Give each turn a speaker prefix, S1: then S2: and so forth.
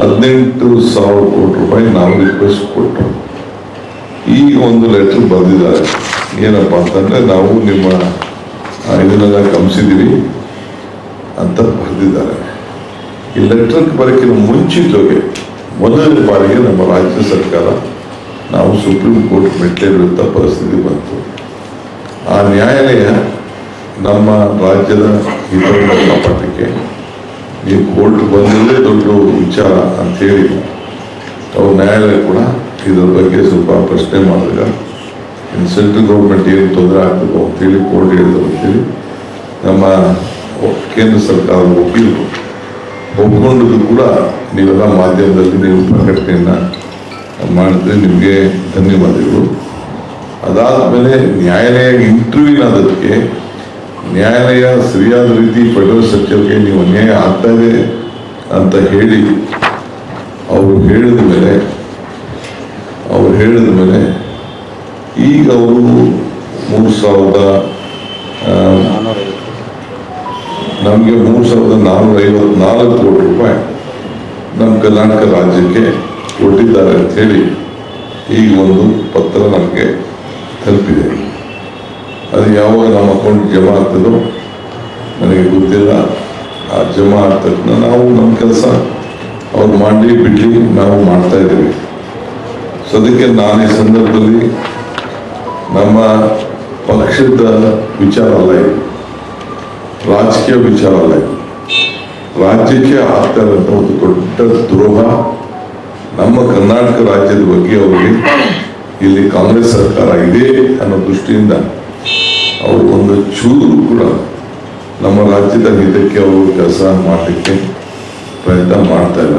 S1: ಹದಿನೆಂಟು ಸಾವಿರ ಕೋಟಿ ರೂಪಾಯಿ ನಾವು ರಿಕ್ವೆಸ್ಟ್ ಕೊಟ್ಟು ಈ ಒಂದು ಲೆಟರ್ ಬರೆದಿದ್ದಾರೆ. ಏನಪ್ಪ ಅಂತಂದರೆ ನಾವು ನಿಮ್ಮ ಇದನ್ನೆಲ್ಲ ಗಮನಿಸಿದ್ದೀವಿ ಅಂತ ಬರೆದಿದ್ದಾರೆ. ಈ ಲೆಟ್ರಕ್ಕೆ ಬರೋಕ್ಕಿಂತ ಮುಂಚಿತವಾಗಿ ಮೊದಲನೇ ಬಾರಿಗೆ ನಮ್ಮ ರಾಜ್ಯ ಸರ್ಕಾರ ನಾವು ಸುಪ್ರೀಂ ಕೋರ್ಟ್ ಮೆಟ್ಟಿರುವಂಥ ಪರಿಸ್ಥಿತಿ ಬಂತು. ಆ ನ್ಯಾಯಾಲಯ ನಮ್ಮ ರಾಜ್ಯದ ಹಿತವನ್ನು ಕಾಪಾಡಲಿಕ್ಕೆ ನೀವು ಕೋರ್ಟ್ ಬಂದಲ್ಲೇ ದೊಡ್ಡ ವಿಚಾರ ಅಂತ ಹೇಳಿ, ಅವ್ರ ನ್ಯಾಯಾಲಯ ಕೂಡ ಇದರ ಬಗ್ಗೆ ಸ್ವಲ್ಪ ಪ್ರಶ್ನೆ ಮಾಡಿದಾಗ ಇನ್ನು ಸೆಂಟ್ರಲ್ ಗೌರ್ಮೆಂಟ್ ಏನು ತೊಂದರೆ ಆಗ್ತದೆ ಅಂತೇಳಿ ಕೋರ್ಟ್ ಹೇಳಿದ್ರು ಅಂತೇಳಿ ನಮ್ಮ ಕೇಂದ್ರ ಸರ್ಕಾರದ ವಕೀಲರು ಒಪ್ಕೊಂಡಿದ್ದು ಕೂಡ ನೀವೆಲ್ಲ ಮಾಧ್ಯಮದಲ್ಲಿ ನೀವು ಪ್ರಕಟಣೆಯನ್ನು ಮಾಡಿದ್ರೆ ನಿಮಗೆ ಧನ್ಯವಾದಗಳು. ಅದಾದ ಮೇಲೆ ನ್ಯಾಯಾಲಯ ಇಂಟರ್ವ್ಯೂನಾದಕ್ಕೆ ನ್ಯಾಯಾಲಯ ಸರಿಯಾದ ರೀತಿ ಫೆಡರಲ್ ಸ್ಟ್ರಕ್ಚರ್ಗೆ ನೀವು ಅನ್ಯಾಯ ಆಗ್ತಾ ಇದೆ ಅಂತ ಹೇಳಿ, ಅವರು ಹೇಳಿದ ಮೇಲೆ, ಅವರು ಹೇಳಿದ ಮೇಲೆ ಈಗ ಅವರು ಮೂರು ಸಾವಿರದ ನಮಗೆ ಮೂರು ಸಾವಿರದ ನಾನ್ನೂರ ಐವತ್ನಾಲ್ಕು ಕೋಟಿ ರೂಪಾಯಿ ನಮ್ಮ ಕರ್ನಾಟಕ ರಾಜ್ಯಕ್ಕೆ ಕೊಟ್ಟಿದ್ದಾರೆ ಅಂಥೇಳಿ ಈಗ ಒಂದು ಪತ್ರ ನಮಗೆ ತಲುಪಿದೆ. ಅದು ಯಾವಾಗ ನಮ್ಮ ಅಕೌಂಟ್ ಜಮಾ ಆಗ್ತದೋ ನನಗೆ ಗೊತ್ತಿಲ್ಲ. ಆ ಜಮಾ ಆದ ನಾವು ನಮ್ಮ ಕೆಲಸ ಅವ್ರು ಮಾಡಲಿ ಬಿಡಲಿ ನಾವು ಮಾಡ್ತಾ ಇದ್ದೀವಿ. ಸೊ ಅದಕ್ಕೆ ನಾನು ಈ ಸಂದರ್ಭದಲ್ಲಿ ನಮ್ಮ ಪಕ್ಷದ ವಿಚಾರ ಅಲ್ಲ ಇದು ರಾಜಕೀಯ ವಿಚಾರ ಅಲ್ಲ ಇದು ರಾಜ್ಯಕ್ಕೆ ಆಗ್ತಾ ಒಂದು ದೊಡ್ಡ ದ್ರೋಹ ನಮ್ಮ ಕರ್ನಾಟಕ ರಾಜ್ಯದ ಬಗ್ಗೆ ಅವರಿಗೆ ಇಲ್ಲಿ ಕಾಂಗ್ರೆಸ್ ಸರ್ಕಾರ ಇದೆ ಅನ್ನೋ ದೃಷ್ಟಿಯಿಂದ ಅವರು ಒಂದು ಚೂರು ಕೂಡ ನಮ್ಮ ರಾಜ್ಯದ ಹಿತಕ್ಕೆ ಅವರು ಕೆಲಸ ಮಾಡಲಿಕ್ಕೆ ಪ್ರಯತ್ನ ಮಾಡ್ತಾ ಇಲ್ಲ.